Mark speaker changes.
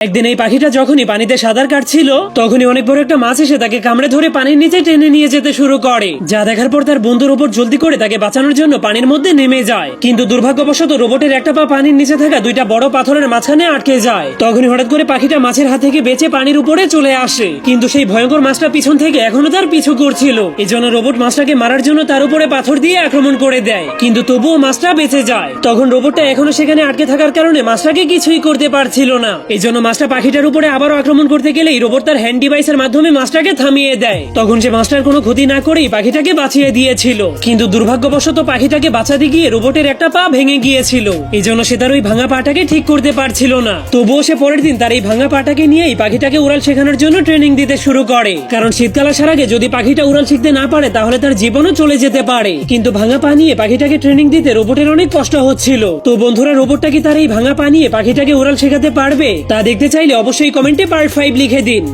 Speaker 1: একদিন এই পাখিটা যখনই পানিতে সাঁতার কাটছিল, তখনই অনেক বড় একটা মাছ এসে তাকে কামড়ে ধরে পানির নিচে টেনে নিয়ে যেতে শুরু করে, যা দেখার পর তার বন্ধুর উপর জলদি করে তাকে বাঁচানোর জন্য পানির মধ্যে নেমে যায়। কিন্তু দুর্ভাগ্যবশত রোবটের একটা পা পানির নিচে থাকা দুইটা বড় পাথরের মাঝখানে আটকে যায়। তখনই হঠাৎ করে পাখিটা মাছের হাত থেকে বেঁচে পানির উপরে চলে আসে। কিন্তু সেই ভয়ঙ্কর মাছটা পিছন থেকে এখনও তার পিছু করছিল। এই জন্য রোবট মাছটাকে মারার জন্য তার উপরে পাথর দিয়ে আক্রমণ করে দেয়। কিন্তু তবুও মাছটা বেঁচে যায়। তখন রোবটটা এখনও সেখানে আটকে থাকার কারণে মাছটাকে কিছুই করতে পারছিল না। এই জন্য মাছটা পাখিটার উপরে আবারও আক্রমণ করতে গেলেই রোবট তার হ্যান্ড ডিভাইসের মাধ্যমে মাছটাকে থামিয়ে দেয়। তখন সে মাছটার কোনো ক্ষতি না করেই পাখিটাকে বাঁচিয়ে দিয়েছিল। কিন্তু দুর্ভাগ্যবশত পাখিটাকে বাঁচাতে গিয়ে রোবটের একটা পা ভেঙে গিয়েছিল। এই জন্য সে তার ওই ভাঙা পাটাকে ঠিক করতে পারছিল না। তবুও সে পরের দিন তার এই ভাঙা পাটাকে নিয়েই পাখিটাকে উড়াল শেখানোর জন্য ট্রেনিং দিতে শুরু করে। কারণ শীতকাল আসার আগে যদি পাখিটা উড়াল শিখতে না পারে, তাহলে তার জীবনও চলে যেতে পারে। কিন্তু ভাঙা পা নিয়ে পাখিটাকে ট্রেনিং দিতে রোবটের অনেক কষ্ট হচ্ছিল। তো বন্ধুরা, রোবটটা কি তার এই ভাঙা পা নিয়ে পাখিটাকে উড়াল শেখাতে পারবে? তা দেখতে চাইলে অবশ্যই কমেন্টে পার্ট ফাইভ লিখে দিন।